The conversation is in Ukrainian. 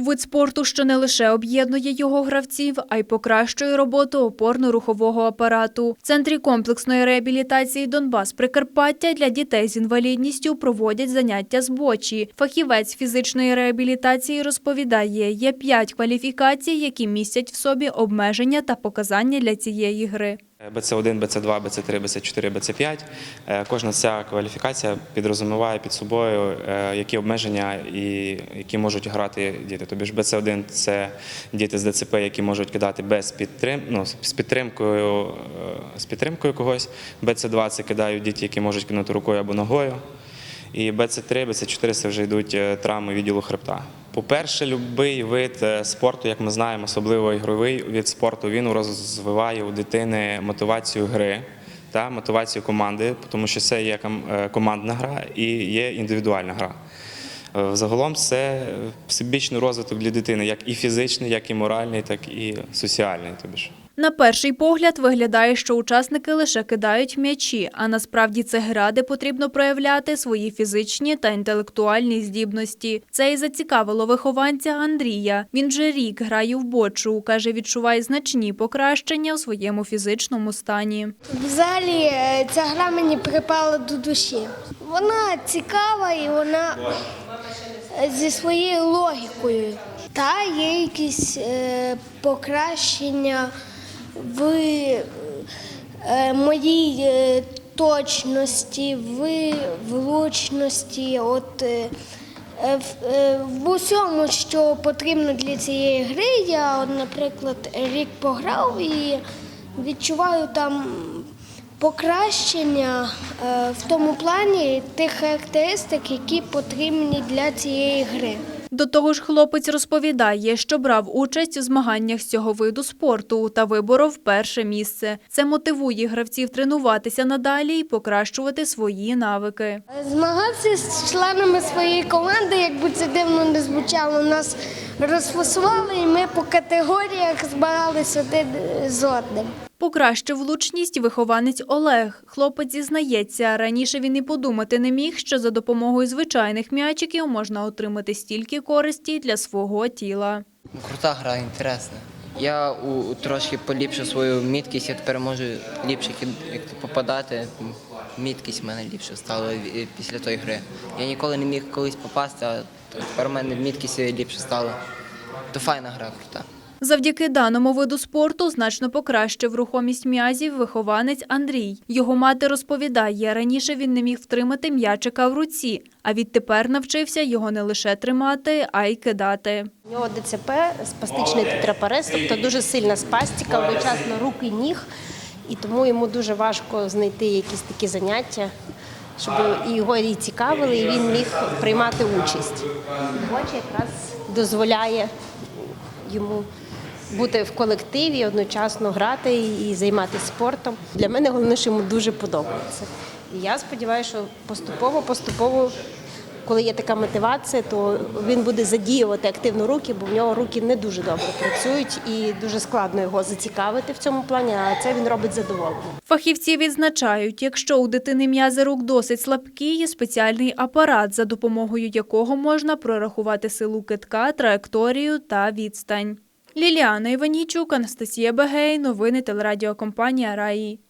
Вид спорту, що не лише об'єднує його гравців, а й покращує роботу опорно-рухового апарату. В центрі комплексної реабілітації Донбас Прикарпаття для дітей з інвалідністю проводять заняття з бочі. Фахівець фізичної реабілітації розповідає, є п'ять кваліфікацій, які містять в собі обмеження та показання для цієї гри. БЦ1, БЦ2, БЦ3, БЦ4, БЦ5. Е, Кожна ця кваліфікація підрозуміває під собою, е, які обмеження і які можуть грати діти. Тобі ж БЦ1 – це діти з ДЦП, які можуть кидати без підтрим... ну, з підтримкою, е, з підтримкою когось. БЦ2 – це кидають діти, які можуть кинути рукою або ногою. І БЦ3, БЦ4 це вже йдуть е, травми відділу хребта. По-перше, будь-який вид е, спорту, як ми знаємо, особливо ігровий від спорту, він розвиває у дитини мотивацію гри та мотивацію команди, тому що це є е, командна гра і є індивідуальна гра. Е, Загалом це всебічний розвиток для дитини, як і фізичний, як і моральний, так і соціальний. Тобі ж. На перший погляд виглядає, що учасники лише кидають м'ячі, а насправді це гра, де потрібно проявляти свої фізичні та інтелектуальні здібності. Це і зацікавило вихованця Андрія. Він вже рік грає в бочу. каже, відчуває значні покращення у своєму фізичному стані. Взагалі е, ця гра мені припала до душі. Вона цікава і вона е, зі своєю логікою. Та є якісь е, покращення в е, моїй е, точності, в влучності. От, е, в, усьому, що потрібно для цієї гри, я, наприклад, рік пограв і відчуваю там покращення в тому плані тих характеристик, які потрібні для цієї гри. До того ж, хлопець розповідає, що брав участь у змаганнях з цього виду спорту та виборов перше місце. Це мотивує гравців тренуватися надалі і покращувати свої навики. Змагався з членами своєї команди, якби це дивно не звучало. Нас розфасували, і ми по категоріях змагалися один з одним. Покращив влучність вихованець Олег. Хлопець зізнається, раніше він і подумати не міг, що за допомогою звичайних м'ячиків можна отримати стільки користі для свого тіла. Крута гра, інтересна. Я у, трошки поліпшив свою міткість, я тепер можу ліпше як попадати. Міткість в мене ліпше стала після тої гри. Я ніколи не міг колись попасти, а тепер у мене міткість ліпше стала. То файна гра, крута. Завдяки даному виду спорту значно покращив рухомість м'язів вихованець Андрій. Його мати розповідає, раніше він не міг втримати м'ячика в руці, а відтепер навчився його не лише тримати, а й кидати. У нього ДЦП, спастичний тетрапарез, тобто дуже сильна спастика, одночасно рук і ніг, і тому йому дуже важко знайти якісь такі заняття, щоб його і цікавили, і він міг приймати участь. Боча якраз дозволяє йому бути в колективі, одночасно грати і займатися спортом. Для мене головне, що йому дуже подобається. І я сподіваюся, що поступово, поступово коли є така мотивація, то він буде задіювати активно руки, бо в нього руки не дуже добре працюють і дуже складно його зацікавити в цьому плані, а це він робить задоволення. Фахівці відзначають, якщо у дитини м'язи рук досить слабкі, є спеціальний апарат, за допомогою якого можна прорахувати силу китка, траєкторію та відстань. Ліліана Іванійчук, Анастасія Бегей, новини телерадіокомпанія Раї.